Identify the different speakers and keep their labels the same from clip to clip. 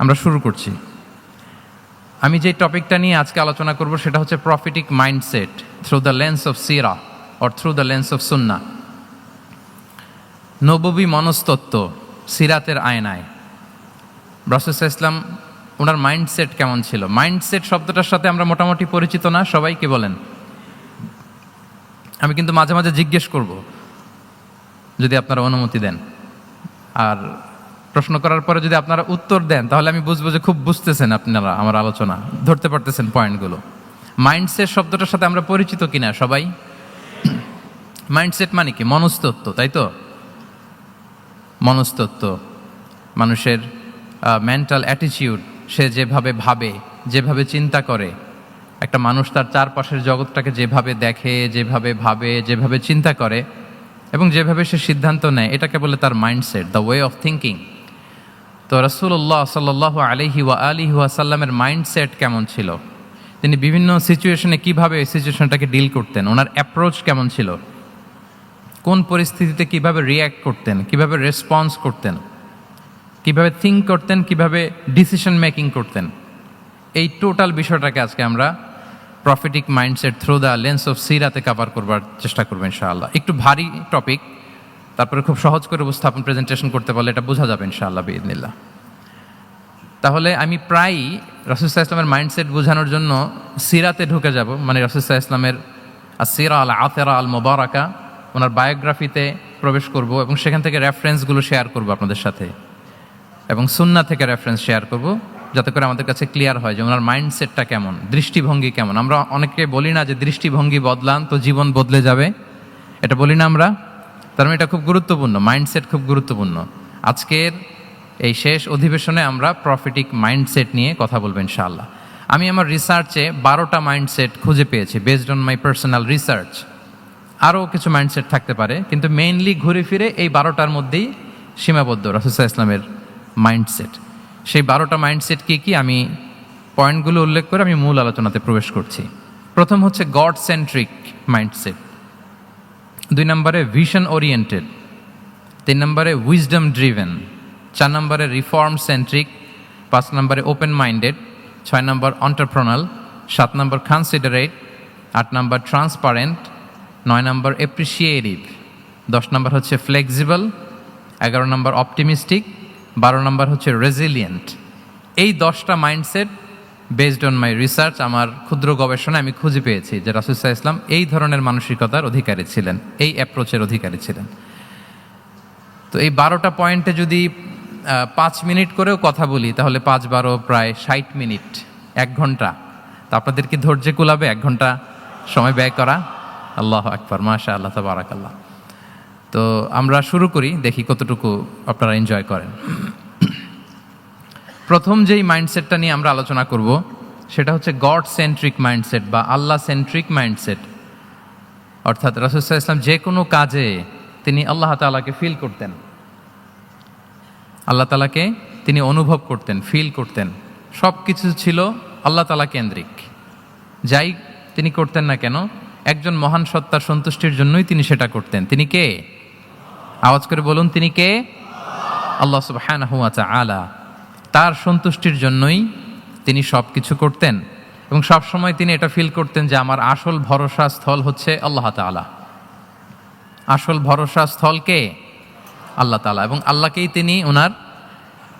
Speaker 1: আমরা শুরু করছি। আমি যে টপিকটা নিয়ে আজকে আলোচনা করব সেটা হচ্ছে prophetic mindset through the lens of Sira or through the lens of সুন্না নববী মনস্তত্ত্ব সিরাতের আয়নায়। ব্রাসুস ইসলাম ওনার মাইন্ডসেট কেমন ছিল? মাইন্ডসেট শব্দটার সাথে আমরা মোটামুটি পরিচিত না সবাইকে বলেন? আমি কিন্তু মাঝে মাঝে জিজ্ঞেস করব, যদি আপনারা অনুমতি দেন। আর প্রশ্ন করার পরে যদি আপনারা উত্তর দেন, তাহলে আমি বুঝব যে খুব বুঝতেছেন আপনারা আমার আলোচনা, ধরতে পারতেছেন পয়েন্টগুলো। মাইন্ডসেট শব্দটার সাথে আমরা পরিচিত কিনা সবাই? মাইন্ডসেট মানে কি? মনস্তত্ত্ব, তাই তো? মনস্তত্ত্ব। মানুষের মেন্টাল অ্যাটিটিউড সে যেভাবে ভাবে, যেভাবে চিন্তা করে, একটা মানুষ তার চারপাশের জগৎটাকে যেভাবে দেখে, যেভাবে ভাবে, যেভাবে চিন্তা করে, এবং যেভাবে সে সিদ্ধান্ত নেয়, এটাকে বলে তার mindset the way of thinking তো রসুল্লাহ সাল আলহি ওয়া আলিহি ওয়াসাল্লামের মাইন্ডসেট কেমন ছিল? তিনি বিভিন্ন সিচুয়েশনে কীভাবে এই সিচুয়েশনটাকে ডিল করতেন? ওনার অ্যাপ্রোচ কেমন ছিল? কোন পরিস্থিতিতে কীভাবে রিয়্যাক্ট করতেন? কীভাবে রেসপন্স করতেন? কীভাবে থিঙ্ক করতেন? কীভাবে ডিসিশন মেকিং করতেন? এই টোটাল বিষয়টাকে আজকে আমরা prophetic mindset through the lens of Sirat-e cover করবার চেষ্টা করব ইনশাআল্লাহ। একটু ভারী টপিক তারপরে খুব সহজ করে উপস্থাপন প্রেজেন্টেশন করতে পারলে এটা বোঝা যাবে ইনশাআল্লাহ বিদিনিল্লাহ তাহলে আমি প্রায়ই রসুল্লাহ ইসলামের মাইন্ডসেট বোঝানোর জন্য সিরাতে ঢুকে যাব। মানে রসুল্লাহ ইসলামের সিরা আল আতেরা আল মোবারাকা ওনার বায়োগ্রাফিতে প্রবেশ করব এবং সেখান থেকে রেফারেন্সগুলো শেয়ার করব আপনাদের সাথে। এবং সুন্না থেকে রেফারেন্স শেয়ার করব, যাতে করে আমাদের কাছে ক্লিয়ার হয় যে ওনার মাইন্ডসেটটা কেমন, দৃষ্টিভঙ্গি কেমন। আমরা অনেকে বলি না যে দৃষ্টিভঙ্গি বদলান তো জীবন বদলে যাবে। এটা বলি না আমরা। তার মানে এটা খুব গুরুত্বপূর্ণ মাইন্ডসেট খুব গুরুত্বপূর্ণ। আজকের এই শেষ অধিবেশনে আমরা প্রফিটিক মাইন্ডসেট নিয়ে কথা বলব ইনশাআল্লাহ। আমি আমার রিসার্চে বারোটা মাইন্ডসেট খুঁজে পেয়েছি based on my personal research আরও কিছু মাইন্ডসেট থাকতে পারে, কিন্তু মেইনলি ঘুরে ফিরে এই বারোটার মধ্যেই সীমাবদ্ধ রাসুসা ইসলামের মাইন্ডসেট সেই বারোটা মাইন্ডসেট কি কি? আমি পয়েন্টগুলো উল্লেখ করে আমি মূল আলোচনাতে প্রবেশ করছি। প্রথম হচ্ছে গড সেন্ট্রিক মাইন্ডসেট দুই নম্বরে ভিশন ওরিয়েন্টেড তিন নম্বরে উইজডম ড্রিভেন চার নম্বরে রিফর্ম সেন্ট্রিক পাঁচ নম্বরে ওপেন মাইন্ডেড ছয় নম্বর অন্টারপ্রনাল সাত নম্বর কনসিডারেট আট নম্বর ট্রান্সপারেন্ট নয় নম্বর এপ্রিসিয়েটিভ দশ নম্বর হচ্ছে ফ্লেক্সিবল এগারো নম্বর অপটিমিস্টিক বারো নম্বর হচ্ছে রেজিলিয়েন্ট এই দশটা mindset based on my research আমার ক্ষুদ্র গবেষণা আমি খুঁজে পেয়েছি যে রাসুসাহ ইসলাম এই ধরনের মানসিকতার অধিকারী ছিলেন, এই অ্যাপ্রোচের অধিকারী ছিলেন। তো এই বারোটা পয়েন্টে যদি পাঁচ মিনিট করেও কথা বলি, তাহলে পাঁচ বারো প্রায় ষাট মিনিট, এক ঘণ্টা। তো আপনাদের কি ধৈর্য কুলাবে? এক ঘণ্টা সময় ব্যয় করা? আল্লাহ আকবর মাশা আল্লাহ তাবারাকাল্লাহ। তো আমরা শুরু করি, দেখি কতটুকু আপনারা এনজয় করেন। প্রথম যেই মাইন্ডসেটটা নিয়ে আমরা আলোচনা করব, সেটা হচ্ছে গড সেন্ট্রিক মাইন্ডসেট বা আল্লাহ সেন্ট্রিক মাইন্ডসেট অর্থাৎ রাসুসাহ ইসলাম যে কোনো কাজে তিনি আল্লাহ তালাকে ফিল করতেন। আল্লাহ তালাকে তিনি অনুভব করতেন ফিল করতেন। সব কিছু ছিল আল্লাহ তালা কেন্দ্রিক। যাই তিনি করতেন না কেন, একজন মহান সত্তার সন্তুষ্টির জন্যই তিনি সেটা করতেন। তিনি কে? আওয়াজ করে বলুন, তিনি কে? আল্লাহ সুবহানাহু ওয়া তাআলা। তার সন্তুষ্টির জন্যই তিনি সব কিছু করতেন এবং সব সময় তিনি এটা ফিল করতেন যে আমার আসল ভরসা স্থল হচ্ছে আল্লাহ তাআলা। আসল ভরসা স্থল কে? আল্লাহ তাআলা। এবং আল্লাহকেই তিনি ওনার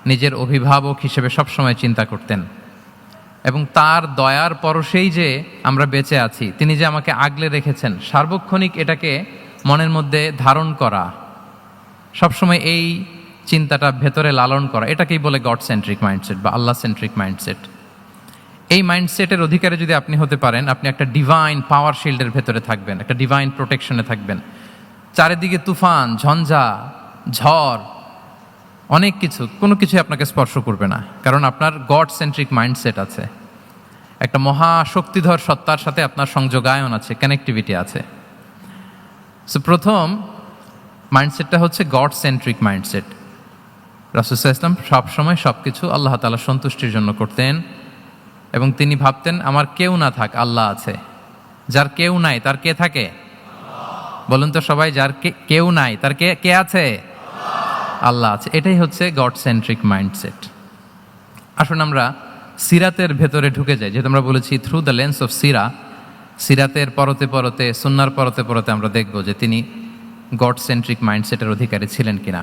Speaker 1: নিজের অভিভাবক হিসেবে সবসময় চিন্তা করতেন। এবং তার দয়ার পরশেই যে আমরা বেঁচে আছি, তিনি যে আমাকে আগলে রেখেছেন, সার্বক্ষণিক এটাকে মনের মধ্যে ধারণ করা, সবসময় এই চিন্তাটা ভেতরে লালন করা, এটাকেই বলে গড সেন্ট্রিক মাইন্ডসেট বা আল্লাহ সেন্ট্রিক মাইন্ডসেট এই মাইন্ডসেটের অধিকারে যদি আপনি হতে পারেন, আপনি একটা ডিভাইন পাওয়ার শিল্ডের ভেতরে থাকবেন, একটা ডিভাইন প্রোটেকশনে থাকবেন। চারিদিকে তুফান, ঝঞ্ঝা, ঝড়, অনেক কিছু, কোনো কিছু আপনাকে স্পর্শ করবে না, কারণ আপনার গড সেন্ট্রিক মাইন্ডসেট আছে। একটা মহা শক্তিধর সত্তার সাথে আপনার সংযোগায়ন আছে কানেক্টিভিটি আছে। সো প্রথম মাইন্ডসেটটা হচ্ছে গড সেন্ট্রিক মাইন্ডসেট রাসুসাহ ইসলাম সবসময় সব কিছু আল্লাহ তালা সন্তুষ্টির জন্য করতেন এবং তিনি ভাবতেন, আমার কেউ না থাক, আল্লাহ আছে। যার কেউ নাই, তার কে থাকে? বলুন তো সবাই, যার কেউ নাই, তার কে কে আছে? আল্লাহ। আছে। এটাই হচ্ছে গড সেন্ট্রিক মাইন্ডসেট আসুন আমরা সিরাতের ভেতরে ঢুকে যাই। যেহেতু আমরা বলেছি থ্রু দ্য লেন্স অফ সিরা সিরাতের পরতে পরতে, সুন্নার পরতে পরতে আমরা দেখব যে তিনি গড সেন্ট্রিক মাইন্ডসেটের অধিকারী ছিলেন কিনা।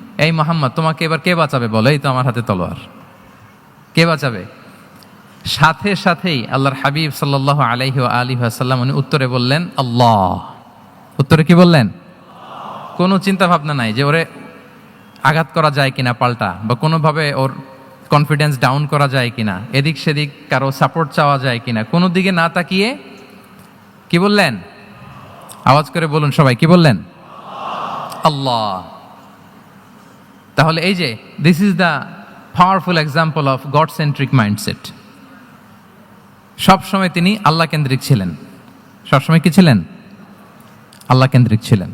Speaker 1: এই মোহাম্মদ, তোমাকে এবার কে বাঁচাবে বলো? এই তো আমার হাতে তলোয়ার। কে বাঁচাবে? সাথে সাথেই আল্লাহর হাবিব সাল্লাহ আলাইহি আলী আসাল্লাম উনি উত্তরে বললেন, আল্লাহ। উত্তরে কি বললেন? কোনো চিন্তা ভাবনা নাই যে ওরে আঘাত করা যায় কিনা পাল্টা বা কোনোভাবে ওর কনফিডেন্স ডাউন করা যায় কিনা, এদিক সেদিক কারও সাপোর্ট চাওয়া যায় কিনা। কোনো দিকে না তাকিয়ে কি বললেন? আওয়াজ করে বলুন সবাই, কি বললেন? আল্লাহ। তাহলে এই যে this is the powerful example of God centric mindset সবসময় তিনি আল্লাহ কেন্দ্রিক ছিলেন। সবসময় কি ছিলেন? আল্লাহ কেন্দ্রিক ছিলেন।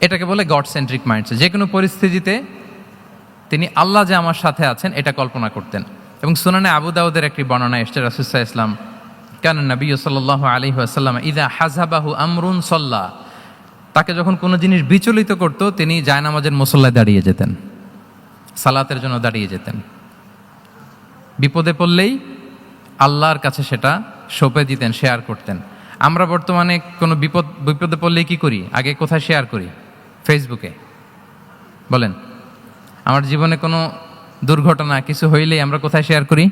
Speaker 1: এটাকে বলে গড সেন্ট্রিক মাইন্ডসেট যে কোনো পরিস্থিতিতে তিনি আল্লাহ যে আমার সাথে আছেন, এটা কল্পনা করতেন। এবং সুনানে আবু দাউদের একটি বর্ণনা এসছে রাসুসাহ ইসলাম কেন নবী সাল্লাহ আলী আসাল্লাম ইদা হাজাবাহু আমরুন সল্লাহ তাকে যখন কোনো জিনিস বিচলিত করতো, তিনি জায়নামাজের মুসল্লায় দাঁড়িয়ে যেতেন। সালাতের জন্য দাঁড়িয়ে যেতেন। বিপদে পড়লেই আল্লাহর কাছে সেটা সঁপে দিতেন, শেয়ার করতেন। আমরা বর্তমানে কোনো বিপদ, বিপদে পড়লেই কি করি? আগে কোথায় শেয়ার করি? ফেসবুকে। বলেন, আমার জীবনে কোনো দুর্ঘটনা, কিছু হইলেই আমরা কোথায় শেয়ার করি?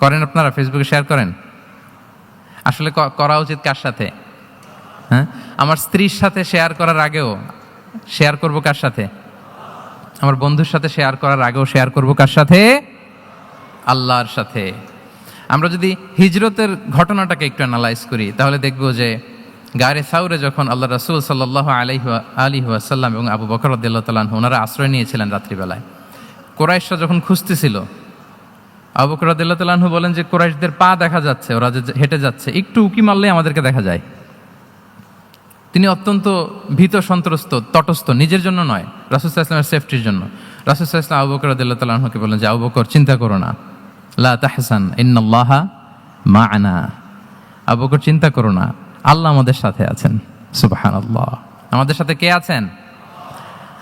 Speaker 1: করেন আপনারা, ফেসবুকে শেয়ার করেন? আসলে করা উচিত কার সাথে? হ্যাঁ? আমার স্ত্রীর সাথে শেয়ার করার আগেও শেয়ার করব কার সাথে? আমার বন্ধুর সাথে শেয়ার করার আগেও শেয়ার করব কার সাথে? আল্লাহর সাথে। আমরা যদি হিজরতের ঘটনাটাকে একটু অ্যানালাইজ করি, তাহলে দেখব যে গায়ে সাউরে যখন আল্লাহ রসুল সাল্লাহ আলহি আলী আসাল্লাম এবং আবু বকর তালাহ ওনারা আশ্রয় নিয়েছিলেন রাত্রিবেলায়। কোরাইশরা যখন খুঁজতেছিল, আবু বকর তালাহু বলেন যে কোরাইশদের পা দেখা যাচ্ছে, ওরা যে হেঁটে যাচ্ছে, একটু উকি মারলেই আমাদেরকে দেখা যায়। তিনি অত্যন্ত ভীত সন্ত্রস্ত, তটস্থ, নিজের জন্য নয় রাসুসাহ ইসলামের সেফটির জন্য। রাসুসাহ ইসলাম আবু বকর রদুল্লাহ তালাহকে বলেন যে, আবু বকর, চিন্তা করো না। লা তাহসান, ইন্নাল্লাহা মা আনা আবু বকর, চিন্তা করো না। আল্লাহ আমাদের সাথে আছেন। সুবাহান আল্লাহ আমাদের সাথে কে আছেন?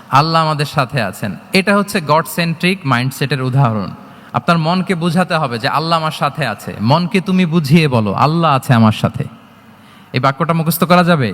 Speaker 1: আল্লাহ আমাদের সাথে আছেন। এটা হচ্ছে গড সেন্ট্রিক মাইন্ডসেটের উদাহরণ। আপনার মনকে বুঝাতে হবে যে, আল্লাহ আমার সাথে আছে। মনকে তুমি বুঝিয়ে বলো, আল্লাহ আছে আমার সাথে। এই বাক্যটা মুখস্থ করা যাবে?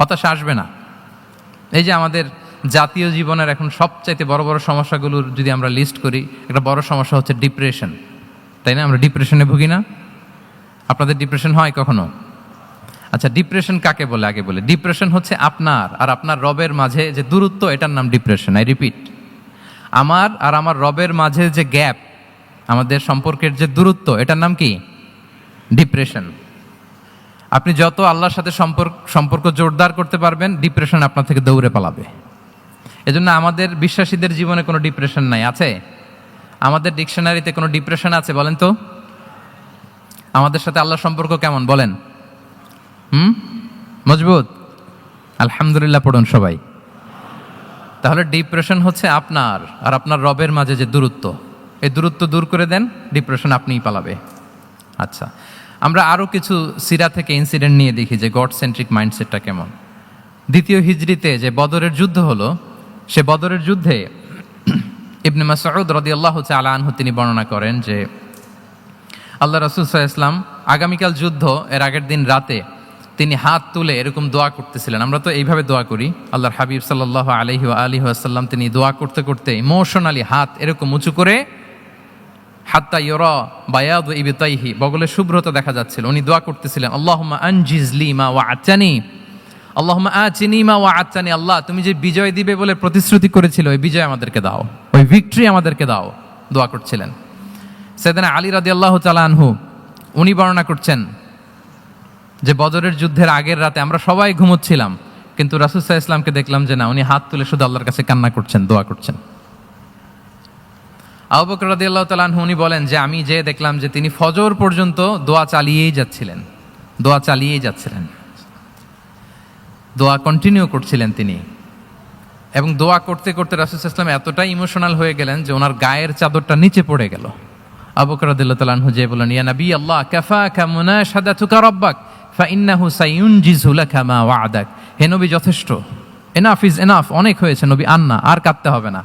Speaker 1: হতাশা আসবে না। এই যে আমাদের জাতীয় জীবনের এখন সবচাইতে বড় বড় সমস্যাগুলোর যদি আমরা লিস্ট করি, একটা বড় সমস্যা হচ্ছে ডিপ্রেশন তাই না? আমরা ডিপ্রেশনে ভুগি না। আপনাদের ডিপ্রেশন হয় কখনো? আচ্ছা ডিপ্রেশন কাকে বলে? আগে বলে। ডিপ্রেশন হচ্ছে আপনার আর আপনার রবের মাঝে যে দূরত্ব, এটার নাম ডিপ্রেশন আই রিপিট আমার আর আমার রবের মাঝে যে গ্যাপ আমাদের সম্পর্কের যে দূরত্ব, এটার নাম কি? ডিপ্রেশন আপনি যত আল্লাহর সাথে সম্পর্ক সম্পর্ক জোরদার করতে পারবেন ডিপ্রেশন আপনার থেকে দৌড়ে পালাবে। এজন্য আমাদের বিশ্বাসীদের জীবনে কোনো ডিপ্রেশন নাই, আছে? আমাদের ডিকশনারিতে কোনো ডিপ্রেশন আছে বলেন তো? আমাদের সাথে আল্লাহর সম্পর্ক কেমন বলেন? হুম? মজবুত? আলহামদুলিল্লাহ পড়ুন সবাই। তাহলে ডিপ্রেশন হচ্ছে আপনার আর আপনার রবের মাঝে যে দূরত্ব। এই দূরত্ব দূর করে দেন ডিপ্রেশন আপনিই পালাবে। আচ্ছা। আমরা আরও কিছু সিরা থেকে ইনসিডেন্ট নিয়ে দেখি যে গড সেন্ট্রিক মাইন্ডসেটটা কেমন। দ্বিতীয় হিজড়িতে যে বদরের যুদ্ধ হলো, সে বদরের যুদ্ধে ইবনে মাসউদ রাদিয়াল্লাহু তাআলা আনহু তিনি বর্ণনা করেন যে, আল্লাহ রাসূল ইসলাম আগামীকাল যুদ্ধ, এর আগের দিন রাতে তিনি হাত তুলে এরকম দোয়া করতেছিলেন। আমরা তো এইভাবে দোয়া করি। আল্লাহর হাবিব ওয়া আলিহি তিনি দোয়া করতে করতে ইমোশনালি হাত এরকম উঁচু করে হাত্তা ইয়রা বায়াদ ইবিতাইহি, বগলে শুভ্রতা দেখা যাচ্ছিল। উনি দোয়া করতেছিলেন, আল্লাহুম্মা আনজিজলি মা ওয়া আচানি আল্লাহুম্মা আচিনি মা ওয়া আচানি আল্লাহ, তুমি যে বিজয় দিবে বলে প্রতিশ্রুতি করেছিল, ওই বিজয় আমাদেরকে দাও। ওই ভিক্টরি আমাদেরকে দাও। দোয়া করছিলেন। সেদিন আলী রাদি আল্লাহ আনহু, উনি বর্ণনা করছেন যে, বদরের যুদ্ধের আগের রাতে আমরা সবাই ঘুমোচ্ছিলাম, কিন্তু রাসুসাহ ইসলামকে দেখলাম যে না, উনি হাত তুলে শুধু আল্লাহর কাছে কান্না করছেন, দোয়া করছেন। আবু বকর রাদিয়াল্লাহু তাআলা উনি বলেন যে আমি যে দেখলাম যে তিনি ফজর পর্যন্ত দোয়া চালিয়েই যাচ্ছিলেন, দোয়া চালিয়েই যাচ্ছিলেন। দোয়া কন্টিনিউ করছিলেন তিনি। এবং দোয়া করতে করতে রাসুল ইসলাম এতটাই ইমোশনাল হয়ে গেলেন যে ওনার গায়ের চাদরটা নিচে পড়ে গেল। আবু বকর রাদিয়াল্লাহু তাআলা আনহু যে বলেন ইয়া নবী আল্লাহ, কাফাকা মুনাশাদাতুকা রাব্বাক, ফাইন্নাহু সাইউনজিজু লাকা মা ওয়া'দাক। হে নবী, যথেষ্ট। এনাফ ইজ এনাফ অনেক হয়েছে নবী, আন্না, আর কাঁদতে হবে না।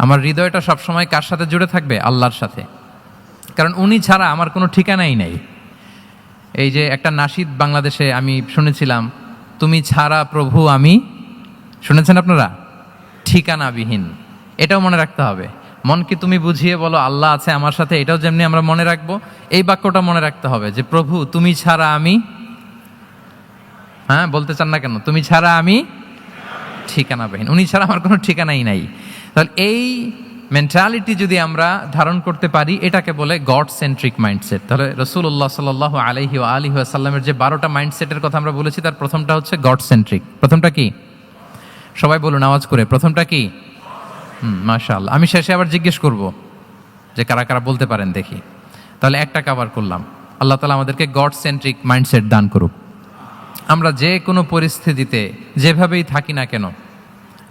Speaker 1: আমার হৃদয়টা সবসময় কার সাথে জুড়ে থাকবে? আল্লাহর সাথে। কারণ উনি ছাড়া আমার কোনো ঠিকানাই নেই। এই যে একটা নাসিদ বাংলাদেশে আমি শুনেছিলাম, তুমি ছাড়া প্রভু আমি শুনেছেন আপনারা? ঠিকানাবিহীন। এটাও মনে রাখতে হবে। মনকে তুমি বুঝিয়ে বলো, আল্লাহ আছে আমার সাথে। এটাও যেমনি আমরা মনে রাখব, এই বাক্যটা মনে রাখতে হবে যে, প্রভু, তুমি ছাড়া আমি হ্যাঁ বলতে চান না কেন? তুমি ছাড়া আমি ঠিকানাবিহীন। উনি ছাড়া আমার কোনো ঠিকানাই নাই। তাহলে এই মেন্টালিটি যদি আমরা ধারণ করতে পারি, এটাকে বলে গড সেন্ট্রিক মাইন্ডসেট তাহলে রসুল্লাহ সাল আলহি ও আলী আসাল্লামের যে বারোটা মাইন্ডসেটের কথা আমরা বলেছি, তার প্রথমটা হচ্ছে গড সেন্ট্রিক প্রথমটা কি? সবাই বলুন, আওয়াজ করে। প্রথমটা কি? হুম মাশাল আমি শেষে আবার জিজ্ঞেস করব যে কারা কারা বলতে পারেন দেখি। তাহলে একটা কাভার করলাম। আল্লাহ তালা আমাদেরকে গড সেন্ট্রিক মাইন্ডসেট দান করুক। আমরা যে কোনো পরিস্থিতিতে যেভাবেই থাকি না কেন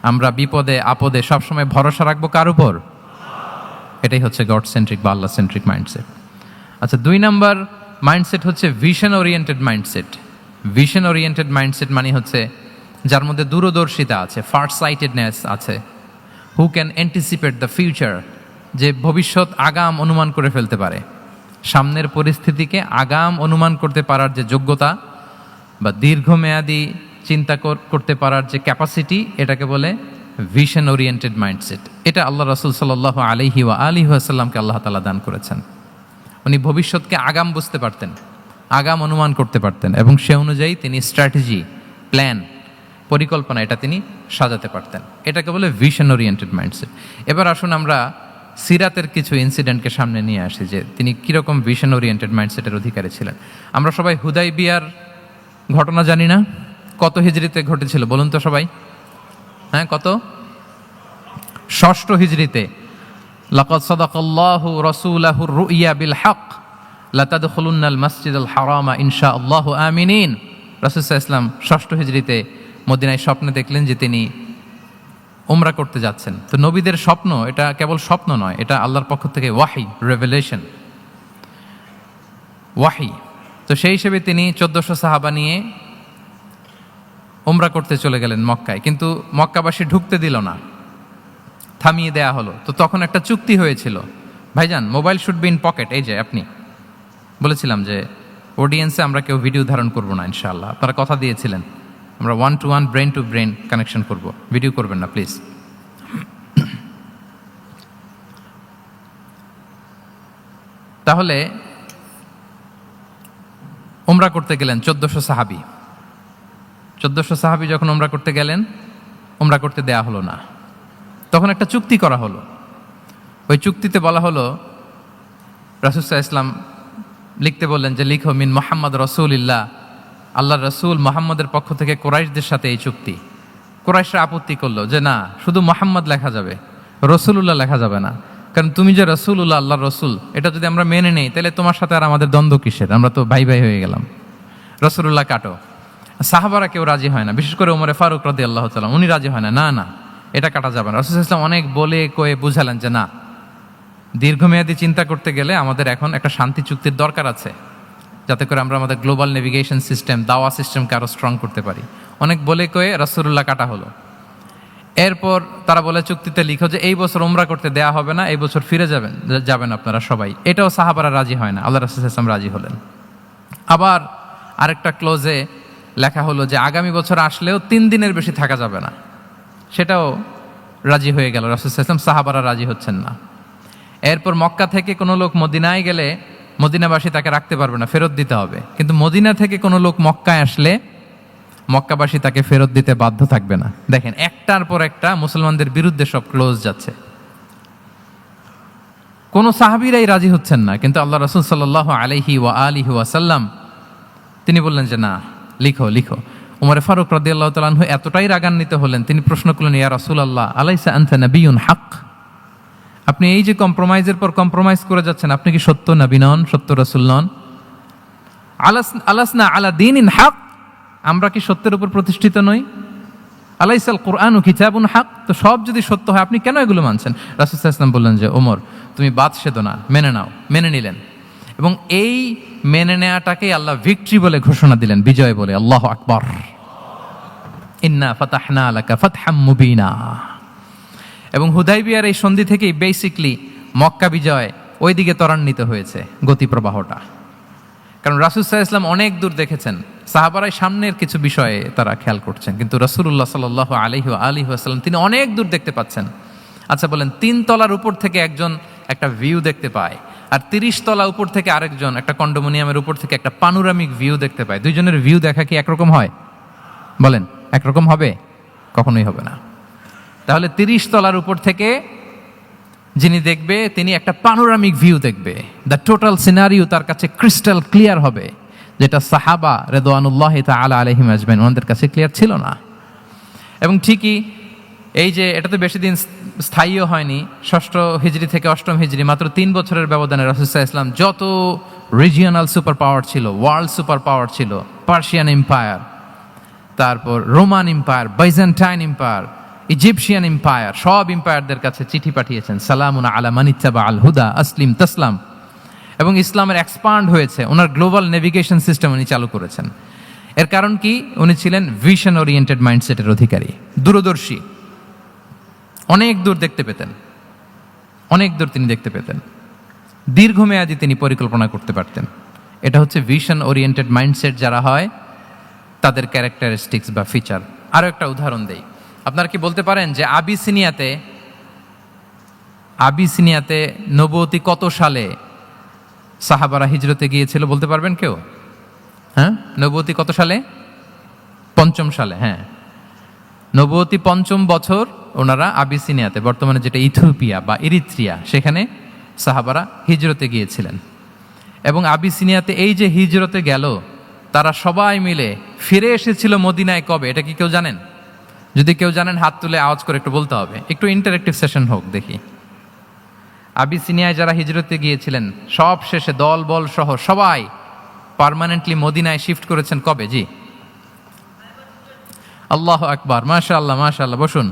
Speaker 1: আমরা বিপদে, আপদে সবসময় ভরসা রাখব কার উপর? এটাই হচ্ছে গড সেন্ট্রিক বা আল্লাহ সেন্ট্রিক মাইন্ডসেট আচ্ছা দুই নাম্বার মাইন্ডসেট হচ্ছে vision oriented mindset vision oriented mindset মানে হচ্ছে যার মধ্যে দূরদর্শিতা আছে ফার্স্ট সাইটেডনেস আছে। Who can anticipate the future যে ভবিষ্যৎ আগাম অনুমান করে ফেলতে পারে। সামনের পরিস্থিতিকে আগাম অনুমান করতে পারার যে যোগ্যতা বা দীর্ঘমেয়াদী চিন্তা করতে পারার যে ক্যাপাসিটি এটাকে বলে ভিশন ওরিয়েন্টেড মাইন্ডসেট এটা আল্লাহ রসুল সাল আলহি ওয়া আলী আসাল্লামকে আল্লাহ তালা দান করেছেন। উনি ভবিষ্যৎকে আগাম বুঝতে পারতেন, আগাম অনুমান করতে পারতেন এবং সে অনুযায়ী তিনি স্ট্র্যাটেজি প্ল্যান পরিকল্পনা এটা তিনি সাজাতে পারতেন। এটাকে বলে ভিশন ওরিয়েন্টেড মাইন্ডসেট এবার আসুন আমরা সিরাতের কিছু ইনসিডেন্টকে সামনে নিয়ে আসি যে তিনি কীরকম ভিশন ওরিয়েন্টেড মাইন্ডসেটের অধিকারী ছিলেন। আমরা সবাই হুদাই বিয়ার ঘটনা জানি না? কত হিজড়িতে ঘটেছিল? বলুন তো সবাই। হ্যাঁ কত? ষষ্ঠ হিজড়িতে, লাকাদ বিল হক ইসলাম ষষ্ঠ মদিনায় স্বপ্নে দেখলেন যে তিনি উমরা করতে যাচ্ছেন। তো নবীদের স্বপ্ন, এটা কেবল স্বপ্ন নয়, এটা আল্লাহর পক্ষ থেকে ওয়াহি রেভেলেশন ওয়াহি। তো সেই হিসেবে তিনি চোদ্দশো সাহাবা নিয়ে উমরা করতে চলে গেলেন মক্কায়। কিন্তু মক্কাবাসী ঢুকতে দিল না। থামিয়ে দেয়া হলো। তো তখন একটা চুক্তি হয়েছিল। ভাইজান, mobile should be in pocket. এই যে, আপনি। বলেছিলাম যে, অডিয়েন্সে আমরা কেউ ভিডিও ধারণ করব না, ইনশাআল্লাহ। আপনারা কথা দিয়েছিলেন। আমরা one to one brain to brain connection করব। ভিডিও করবেন না প্লিজ তাহলে ওমরা করতে গেলেন চোদ্দশো সাহাবি। চোদ্দশো সাহাবি যখন ওমরা করতে গেলেন ওমরা করতে দেয়া হলো না। তখন একটা চুক্তি করা হলো। ওই চুক্তিতে বলা হলো রাসুসাহ ইসলাম লিখতে বললেন যে, লিখো, মিন মোহাম্মদ রসুলিল্লাহ। আল্লাহ রসুল মোহাম্মদের পক্ষ থেকে কোরাইশদের সাথে এই চুক্তি। কোরাইশরা আপত্তি করল যে, না, শুধু মোহাম্মদ লেখা যাবে, রসুলুল্লাহ লেখা যাবে না। কারণ তুমি যে রসুল্লাহ আল্লাহ রসুল, এটা যদি আমরা মেনে নেই, তাহলে তোমার সাথে আর আমাদের দ্বন্দ্ব কিসের? আমরা তো ভাই ভাই হয়ে গেলাম। রসুল্লাহ কাটো। সাহাবারা কেউ রাজি হয় না। বিশেষ করে ওমরে ফারুক রাদি আল্লাহ তালাম উনি রাজি হয় না। না না, এটা কাটা যাবে না। রসুল ইসলাম অনেক বলে কয়ে বুঝালেন যে, না, দীর্ঘমেয়াদী চিন্তা করতে গেলে আমাদের এখন একটা শান্তি চুক্তির দরকার আছে, যাতে করে আমরা আমাদের গ্লোবাল নেভিগেশন সিস্টেম, দাওয়া সিস্টেমকে আরও স্ট্রং করতে পারি। অনেক বলে কয়ে রাসুল্লাহ কাটা হলো। এরপর তারা বলে চুক্তিতে লিখো যে, এই বছর উমরা করতে দেয়া হবে না, এই বছর ফিরে যাবেন যাবেন আপনারা সবাই। এটাও সাহাবারা রাজি হয় না। আল্লাহ রাসুল ইসলাম রাজি হলেন। আবার আরেকটা ক্লোজে লেখা হলো যে আগামী বছর আসলেও তিন দিনের বেশি থাকা যাবে না। সেটাও রাজি হয়ে গেল। রাসুল ইসলাম সাহাবারা রাজি হচ্ছেন না। এরপর মক্কা থেকে কোনো লোক মদিনায় গেলে মদিনাবাসী তাকে রাখতে পারবে না, ফেরত দিতে হবে। কিন্তু মদিনা থেকে কোনো লোক মক্কায় আসলে মক্কাবাসী তাকে ফেরত দিতে বাধ্য থাকবে না। দেখেন, একটার পর একটা মুসলমানদের বিরুদ্ধে সব ক্লোজ যাচ্ছে। কোনো সাহাবিরাই রাজি হচ্ছেন না, কিন্তু আল্লাহ রসুল সাল্লাহ আলহি ওয়া আলিহি ওয়াসাল্লাম তিনি বললেন যে না লিখো লিখো। উমরে ফারুক রদি আল্লাহ তালাহু এতটাই রাগান্বিত হলেন, তিনি প্রশ্ন করলেন, ইয়া রসুল আল্লাহ আলাইসা আনথা নবিউন হাক? আপনি এই যে কম্প্রোমাইজের পর কম্প্রোমাইজ করে যাচ্ছেন, আপনি কি সত্য নবী নন, সত্য রসুল নন? আলাস আলাসনা আলা দিন ইন হাক? আমরা কি সত্যের উপর প্রতিষ্ঠিত নই? আলাইসাল কোরআন ও কিতাবুন হাক? তো সব যদি সত্য হয়, আপনি কেন এগুলো মানছেন? রাসুল ইসলাম বললেন যে, ওমর, তুমি বাদ সেদো না, মেনে নাও, মেনে নিলেন। এবং এই মেনে নেওয়াটাকে আল্লাহ ভিক্টরি বলে ঘোষণা দিলেন, বিজয় বলে। আল্লাহ আকবর। ইন্না ফাতাহনা আলাকা ফাতহাম মুবিনা। এবং হুদাইবিয়ার এই সন্ধি থেকেই বেসিকলি মক্কা বিজয় ওইদিকে ত্বরান্বিত হয়েছে গতি প্রবাহটা কারণ রাসুসাহ ইসলাম অনেক দূর দেখেছেন, সাহাবারাই সামনের কিছু বিষয়ে তারা খেয়াল করছেন, কিন্তু রসুল্লাহ সাল আলহি আলী আসাল্লাম তিনি অনেক দূর দেখতে পাচ্ছেন। আচ্ছা বলেন তিন তলার উপর থেকে একজন একটা ভিউ দেখতে পায়। আর তিরিশ তলা উপর থেকে আরেকজন, একটা কন্ডোমোনিয়ামের উপর থেকে একটা পানুরামিক ভিউ দেখতে পায়। দুইজনের ভিউ দেখা কি একরকম হয়? বলেন, একরকম হবে? কখনোই হবে না। তাহলে তিরিশ তলার উপর থেকে যিনি দেখবে, তিনি একটা পানোরামিক ভিউ দেখবে। দ্য টোটাল সিনারিও তার কাছে ক্রিস্টাল ক্লিয়ার হবে, যেটা সাহাবা রেদোয়ানুল্লাহ আলা আলহিম আজমেন ওনাদের কাছে ক্লিয়ার ছিল না। এবং ঠিকই এই যে এটা তো বেশি দিন স্থায়ীও হয়নি, ষষ্ঠ হিজড়ি থেকে অষ্টম হিজড়ি মাত্র তিন বছরের ব্যবধানে রসুল্লাহ ইসলাম যত রিজিয়নাল সুপার পাওয়ার ছিল ওয়ার্ল্ড সুপার পাওয়ার ছিল পার্সিয়ান এম্পায়ার তারপর Roman empire Byzantine empire Egyptian empire সব এম্পায়ারদের কাছে চিঠি পাঠিয়েছেন, সালামুন আলা মানিচ্চাবা আল হুদা, আসলিম তসলাম। এবং ইসলামের এক্সপান্ড হয়েছে, ওনার গ্লোবাল নেভিগেশন সিস্টেম উনি চালু করেছেন। এর কারণ কি? উনি ছিলেন ভিশন ওরিয়েন্টেড মাইন্ডসেটের অধিকারী, দূরদর্শী। অনেক দূর দেখতে পেতেন। অনেক দূর তিনি দেখতে পেতেন। দীর্ঘমেয়াদী তিনি পরিকল্পনা করতে পারতেন। এটা হচ্ছে ভিশন ওরিয়েন্টেড মাইন্ডসেট যারা হয়, তাদের ক্যারেক্টারিস্টিক্স বা ফিচার আরও একটা উদাহরণ দেই। আপনারা কি বলতে পারেন যে আবিসিনিয়াতে আবিসিনিয়াতে নবতী কত সালে সাহাবারা হিজরতে গিয়েছিল বলতে পারবেন কেউ? হ্যাঁ? নবতী কত সালে? পঞ্চম সালে হ্যাঁ। নবতী পঞ্চম বছর ওনারা আবিসিনিয়াতে, বর্তমানে যেটা ইথিওপিয়া বা ইরিত্রিয়া, সেখানে সাহাবারা হিজরতে গিয়েছিলেন। এবং আবিসিনিয়াতে এই যে হিজরতে গেল, তারা সবাই মিলে ফিরে এসেছিল মদিনায় কবে, এটা কি কেউ জানেন? যদি কেউ জানেন, হাত তুলে আওয়াজ করে একটু বলতে হবে। একটু ইন্টারেক্টিভ সেশন হোক, দেখি। আবিসিনিয়ায় যারা হিজরতে গিয়েছিলেন, সব শেষে দল, বল সহ সবাই পার্মানেন্টলি মদিনায় শিফট করেছেন কবে? জি। আল্লাহ আকবার মাশা আল্লাহ মাশা আল্লাহ বসুন।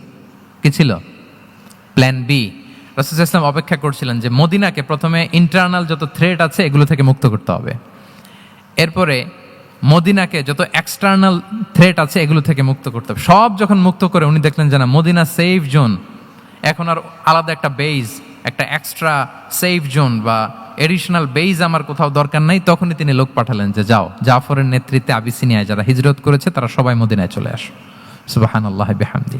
Speaker 1: কি ছিল? প্ল্যান বি রসুল ইসলাম অপেক্ষা করছিলেন যে মদিনাকে প্রথমে ইন্টারনাল যত থ্রেট আছে এগুলো থেকে মুক্ত করতে হবে। এরপরে মদিনাকে যত এক্সটার্নাল থ্রেট আছে এগুলো থেকে মুক্ত করতে হবে। সব যখন মুক্ত করে উনি দেখলেন যে না, মদিনা সেফ জোন এখন আর আলাদা একটা বেইজ একটা এক্সট্রা সেফ জোন বা এডিশনাল বেইজ আমার কোথাও দরকার নাই। তখনই তিনি লোক পাঠালেন যে, যাও। জাফরের নেতৃত্বে আবিসিনিয়ায় যারা হিজরত করেছে, তারা সবাই মদিনায় চলে আসো। সুবাহান আল্লাহ বেহামদি।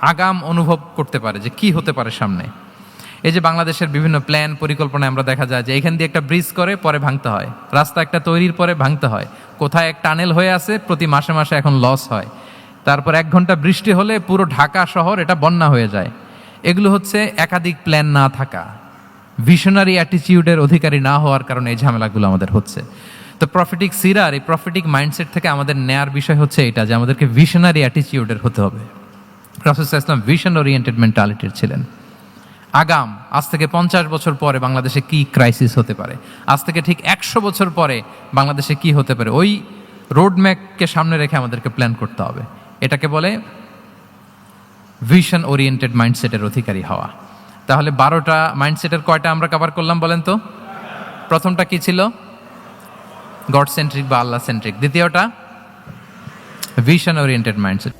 Speaker 1: আগাম অনুভব করতে পারে যে কি হতে পারে সামনে। এই যে বাংলাদেশের বিভিন্ন প্ল্যান পরিকল্পনায় আমরা দেখা যায় যে এখান দিয়ে একটা ব্রিজ করে, পরে ভাঙতে হয়। রাস্তা একটা তৈরির পরে ভাঙতে হয়। কোথায় এক টানেল হয়ে আছে, প্রতি মাসে মাসে এখন লস হয়। তারপর এক ঘণ্টা বৃষ্টি হলে পুরো ঢাকা শহর এটা বন্যা হয়ে যায়। এগুলো হচ্ছে একাধিক প্ল্যান না থাকা। ভিশনারি অ্যাটিটিউডের অধিকারী না হওয়ার কারণে এই ঝামেলাগুলো আমাদের হচ্ছে। তো প্রফিটিক সিরার এই প্রফিটিক মাইন্ডসেট থেকে আমাদের নেয়ার বিষয় হচ্ছে এটা যে আমাদেরকে ভিশনারি অ্যাটিটিউডের হতে হবে। রাসুল ভিশন ওরিয়েন্টেড মেন্টালিটির ছিলেন। আগাম, আজ থেকে পঞ্চাশ বছর পরে বাংলাদেশে কি ক্রাইসিস হতে পারে? আজ থেকে ঠিক একশো বছর পরে বাংলাদেশে কি হতে পারে? ওই রোডম্যাপকে সামনে রেখে আমাদেরকে প্ল্যান করতে হবে। এটাকে বলে ভিশন ওরিয়েন্টেড মাইন্ডসেটের অধিকারী হওয়া। তাহলে বারোটা মাইন্ডসেটের কয়টা আমরা কভার করলাম বলেন তো? প্রথমটা কি ছিল? গড সেন্ট্রিক বা আল্লাহ সেন্ট্রিক দ্বিতীয়টা ভিশন ওরিয়েন্টেড মাইন্ডসেট